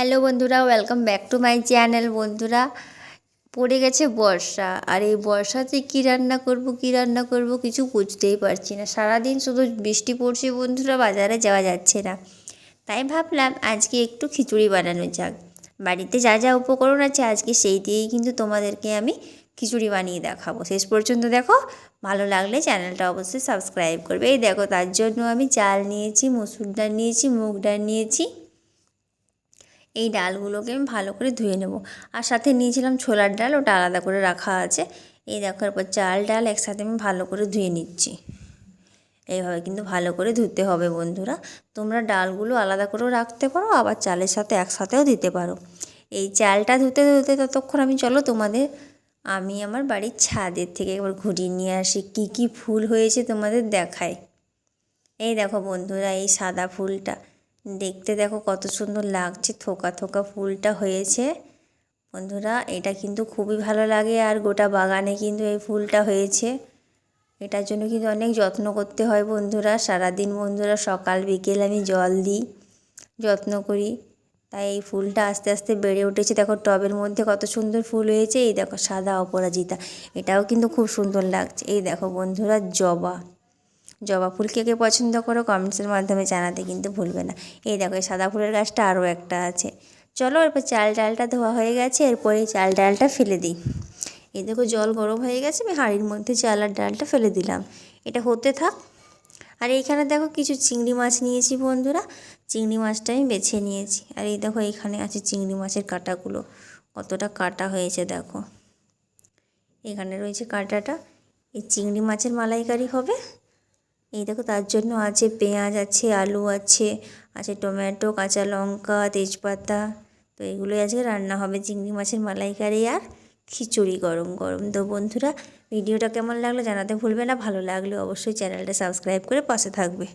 Hello বন্ধুরা welcome back to my channel বন্ধুরা, পড়ে গেছে বর্ষা। আর এই বর্ষাতে কী রান্না করব, কী রান্না করব কিছু বুঝতেই পারছি না। সারাদিন শুধু বৃষ্টি পড়ছে বন্ধুরা, বাজারে যাওয়া যাচ্ছে না। তাই ভাবলাম আজকে একটু খিচুড়ি বানানো যাক। বাড়িতে যা যা উপকরণ আছে আজকে সেই দিয়েই কিন্তু তোমাদেরকে আমি খিচুড়ি বানিয়ে দেখাবো। শেষ পর্যন্ত দেখো, ভালো লাগলে চ্যানেলটা অবশ্যই সাবস্ক্রাইব করবে। এই দেখো, তার জন্য আমি চাল নিয়েছি, মুসুর ডাল নিয়েছি, মুগ ডাল নিয়েছি। এই ডালগুলোকে আমি ভালো করে ধুয়ে নেব। আর সাথে নিয়েছিলাম ছোলার ডাল, ওটা আলাদা করে রাখা আছে। এই দেখো, এরপর চাল, ডাল একসাথে আমি ভালো করে ধুয়ে নিচ্ছি। এইভাবে কিন্তু ভালো করে ধুতে হবে বন্ধুরা। তোমরা ডালগুলো আলাদা করেও রাখতে পারো, আবার চালের সাথে একসাথেও দিতে পারো। এই চালটা ধুতে ধুতে ততক্ষণ আমি, চলো তোমাদের, আমি আমার বাড়ির ছাদের থেকে একবার ঘুরিয়ে নিয়ে আসি, কী কী ফুল হয়েছে তোমাদের দেখায় এই দেখো বন্ধুরা, এই সাদা ফুলটা। দেখতে দেখো কত সুন্দর লাগছে, থোকা থোকা ফুলটা হয়েছে। বন্ধুরা, এটা কিন্তু খুবই ভালো লাগে আর গোটা বাগানে কিন্তু এই ফুলটা হয়েছে। এটার জন্য কিন্তু অনেক যত্ন করতে হয় বন্ধুরা। সারাদিন বন্ধুরা, সকাল, বিকেল আমি জল দিই, যত্ন করি। তাই এই ফুলটা আস্তে আস্তে বেড়ে উঠেছে। দেখো, টবের মধ্যে কত সুন্দর ফুল হয়েছে। এই দেখো, সাদা অপরাজিতা। এটাও কিন্তু খুব সুন্দর লাগছে। এই দেখো বন্ধুরা, জবা। জবা ফুল কে কে পছন্দ করো কমেন্টসের মাধ্যমে জানাতে কিন্তু ভুলবে না। এই দেখো, এই সাদা ফুলের গাছটা আরও একটা আছে। চলো এরপর চাল ডালটা ধোয়া হয়ে গেছে, এরপরে চাল ডালটা ফেলে দিই। এই দেখো, জল গরম হয়ে গেছে, আমি হাঁড়ির মধ্যে চাল আর ডালটা ফেলে দিলাম। এটা হতে থাক। আর এইখানে দেখো, কিছু চিংড়ি মাছ নিয়েছি বন্ধুরা। চিংড়ি মাছটা আমি বেছে নিয়েছি। আর এই দেখো, এইখানে আছে চিংড়ি মাছের কাঁটাগুলো। কতটা কাটা হয়েছে দেখো। এখানে রয়েছে কাঁটাটা। এই চিংড়ি মাছের মালাইকারি হবে। এই দেখো তার জন্য আছে পেঁয়াজ, আছে আলু, আছে আছে টমেটো, কাঁচা লঙ্কা, তেজপাতা। তো এগুলোই আজকে রান্না হবে। চিংড়ি মাছের মালাইকারি আর খিচুড়ি গরম গরম। তো বন্ধুরা, ভিডিওটা কেমন লাগল জানাতে ভুলবে না। ভালো লাগলে অবশ্যই চ্যানেলটা সাবস্ক্রাইব করে পাশে থাকবে।